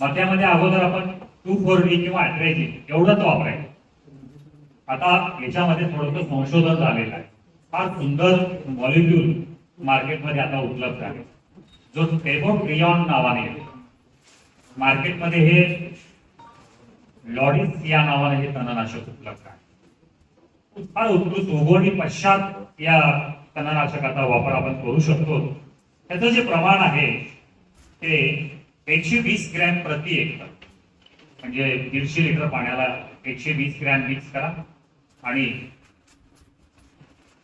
मध्यामध्ये अगोदर आपण to four D किंवा अट्रेजिन एवढंच वापरायचं. आता याच्यामध्ये थोडंसं संशोधन झालेलं आहे. फार सुंदर मॉलिक्यूल मार्केटमध्ये आता उपलब्ध आहे. जो टेबोट्रियॉन नावाने मार्केटमध्ये हे लॉडिस या नावाने हे तणनाशक उपलब्ध आहे. फार उत्कृष्ट उगवणी पश्चात या तणनाशकाचा वापर आपण करू शकतो. त्याचं जे प्रमाण आहे ते एकशे वीस ग्रॅम प्रति एकर. म्हणजे दीडशे लिटर पाण्याला एकशे वीस ग्रॅम मिक्स करा. आणि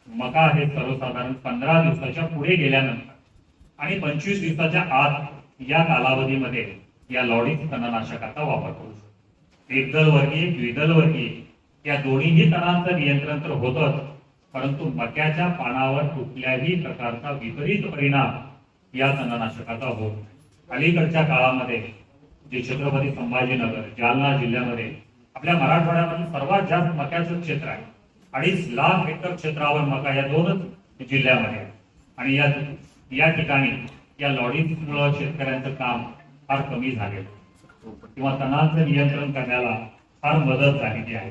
मका हे सर्वसाधारण पंधरा दिवसाच्या पुढे गेल्यानंतर आणि पंचवीस दिवसाच्या आत या कालावधीमध्ये या लॉडी तणनाशकाचा वापर करू शकतो. एकदल वर्गीय द्विदल वर्गीय या दोन्हीही तणांचं नियंत्रण तर होतच परंतु मक्याच्या पानावर कुठल्याही प्रकारचा विपरीत परिणाम या तणनाशकाचा होत नाही. अलीकडच्या काळामध्ये जे छत्रपती संभाजीनगर जालना जिल्ह्यामध्ये आपल्या मराठवाड्यामध्ये सर्वात जास्त मक्याचं क्षेत्र आहे. अडीच लाख हेक्टर क्षेत्रावर मका या दोनच जिल्ह्यामध्ये आणि या या ठिकाणी या लॉडीमुळं शेतकऱ्यांचं काम फार कमी झालेलं किंवा तणांचं नियंत्रण करण्याला फार मदत झालेली आहे.